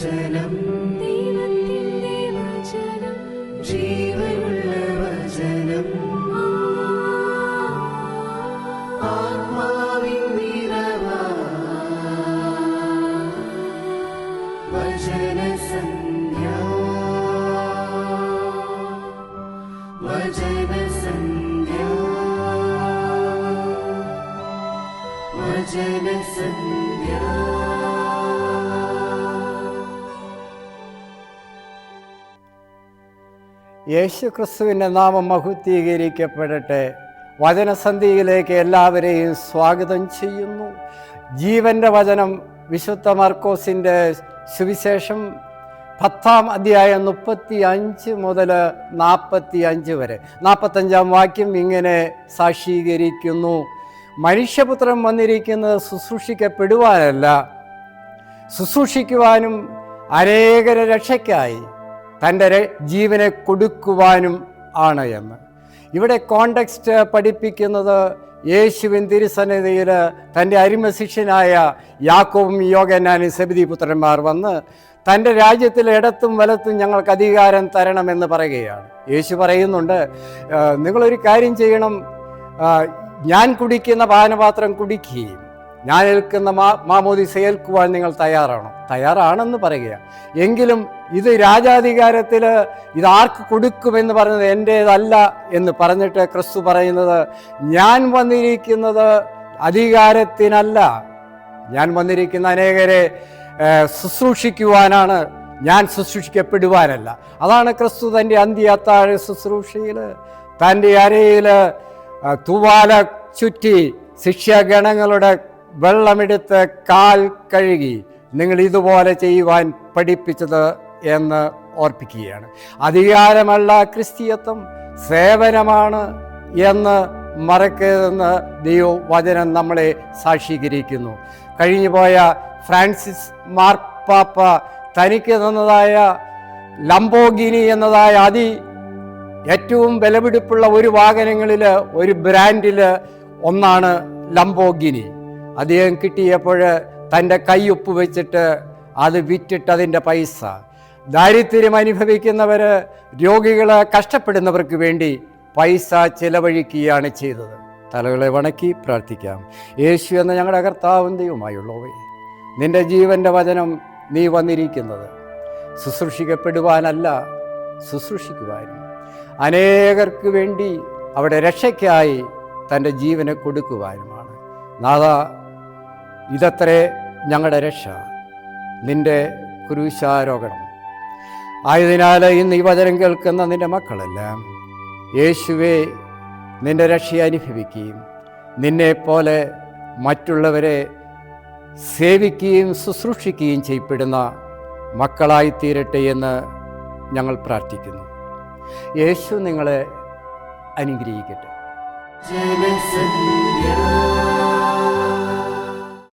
വചനം. ദൈവത്തിന്റെ വചനം ജീവനുള്ള വചനം. നിറവാ. വചനസന്ധ്യ വചനസന്ധ്യ വചനസന്ധ്യ യേശു ക്രിസ്തുവിന്റെ നാമം മഹുദ്ധീകരിക്കപ്പെടട്ടെ വചനസന്ധിയിലേക്ക് എല്ലാവരെയും സ്വാഗതം ചെയ്യുന്നു. ജീവന്റെ വചനം വിശുദ്ധ മർക്കോസിന്റെ സുവിശേഷം പത്താം അധ്യായം മുപ്പത്തി അഞ്ച് മുതൽ നാൽപ്പത്തി അഞ്ച് വരെ. നാൽപ്പത്തഞ്ചാം വാക്യം ഇങ്ങനെ സാക്ഷീകരിക്കുന്നു. മനുഷ്യപുത്രം വന്നിരിക്കുന്നത് ശുശ്രൂഷിക്കപ്പെടുവാനല്ല ശുശ്രൂഷിക്കുവാനും അനേകര രക്ഷയ്ക്കായി. തന്റെ ജീവനെ കൊടുക്കുവാനും ആണ് എന്ന്. ഇവിടെ കോണ്ടക്സ്റ്റ് പഠിപ്പിക്കുന്നത് യേശുവിൻ തിരുസന്നിധിയിൽ തന്റെ അരിമശിഷ്യനായ യാക്കോവും യോഗനാനും സബിതി പുത്രന്മാർ വന്ന് തന്റെ രാജ്യത്തിൽ ഇടത്തും വലത്തും ഞങ്ങൾക്ക് അധികാരം തരണമെന്ന് പറയുകയാണ്. യേശു പറയുന്നുണ്ട് "ആ, നിങ്ങളൊരു കാര്യം ചെയ്യണം. ഞാൻ കുടിക്കുന്ന പാനപാത്രം കുടിക്കുകയും ഞാൻ ഏൽക്കുന്ന മാ മാമോദിസ ഏൽക്കുവാൻ നിങ്ങൾ തയ്യാറാണോ തയ്യാറാണെന്ന് പറയുക. എങ്കിലും ഇത് രാജാധികാരത്തിൽ ഇത് ആർക്ക് കൊടുക്കുമെന്ന് പറയുന്നത് എന്റേതല്ല എന്ന് പറഞ്ഞിട്ട് ക്രിസ്തു പറയുന്നത് ഞാൻ വന്നിരിക്കുന്നത് അധികാരത്തിനല്ല. ഞാൻ വന്നിരിക്കുന്ന അനേകരെ ശുശ്രൂഷിക്കുവാനാണ്. ഞാൻ ശുശ്രൂഷിക്കപ്പെടുവാനല്ല. അതാണ് ക്രിസ്തു തന്റെ അന്ത്യ അത്താഴ ശുശ്രൂഷയിൽ തന്റെ അരയിൽ തൂവാല ചുറ്റി ശിക്ഷാഗണങ്ങളുടെ വെള്ളമെടുത്ത് കാൽ കഴുകി നിങ്ങൾ ഇതുപോലെ ചെയ്യുവാൻ പഠിപ്പിച്ചത് എന്ന് ഓർപ്പിക്കുകയാണ്. അധികാരമല്ല ക്രിസ്തീയത്വം സേവനമാണ് എന്ന് മറക്കരുതെന്ന് ദൈവവചനം നമ്മളെ സാക്ഷീകരിക്കുന്നു. കഴിഞ്ഞുപോയ ഫ്രാൻസിസ് മാർപ്പാപ്പ തനിക്ക് തന്നതായ ലംബോഗിനി എന്നതായ അതി ഏറ്റവും വിലപിടിപ്പുള്ള ഒരു വാഹനങ്ങളിൽ ഒരു ബ്രാൻഡിൽ ഒന്നാണ് ലംബോഗിനി. അദ്ദേഹം കിട്ടിയപ്പോൾ തന്റെ ഒപ്പ് വെച്ചിട്ട് അത് വിറ്റിട്ട് അതിന്റെ പൈസ. ദാരിദ്ര്യം അനുഭവിക്കുന്നവർ രോഗികളെ കഷ്ടപ്പെടുന്നവർക്ക് വേണ്ടി പൈസ ചിലവഴിക്കുകയാണ് ചെയ്തത്. തലകളെ വണക്കി പ്രാർത്ഥിക്കാം. യേശു എന്ന ഞങ്ങളുടെ കർത്താവും ദൈവമായുള്ളവേ നിന്റെ ജീവന്റെ വചനം നീ വന്നിരിക്കുന്നത് ശുശ്രൂഷിക്കപ്പെടുവാനല്ല ശുശ്രൂഷിക്കുവാനും. അനേകർക്ക് വേണ്ടി അവിടെ രക്ഷയ്ക്കായി തന്റെ ജീവനെ കൊടുക്കുവാനുമാണ്. നാഥ ഇതത്രേ ഞങ്ങളുടെ രക്ഷ നിന്റെ കുരുശാരോഹണം. ആയതിനാൽ ഇന്ന് ഈ വചനം കേൾക്കുന്ന നിന്റെ മക്കളെല്ലാം യേശുവെ നിന്റെ രക്ഷയെ അനുഭവിക്കുകയും നിന്നെപ്പോലെ മറ്റുള്ളവരെ സേവിക്കുകയും ശുശ്രൂഷിക്കുകയും ചെയ്യപ്പെടുന്ന മക്കളായി തീരട്ടെ എന്ന് ഞങ്ങൾ പ്രാർത്ഥിക്കുന്നു. യേശു നിങ്ങളെ അനുഗ്രഹിക്കട്ടെ.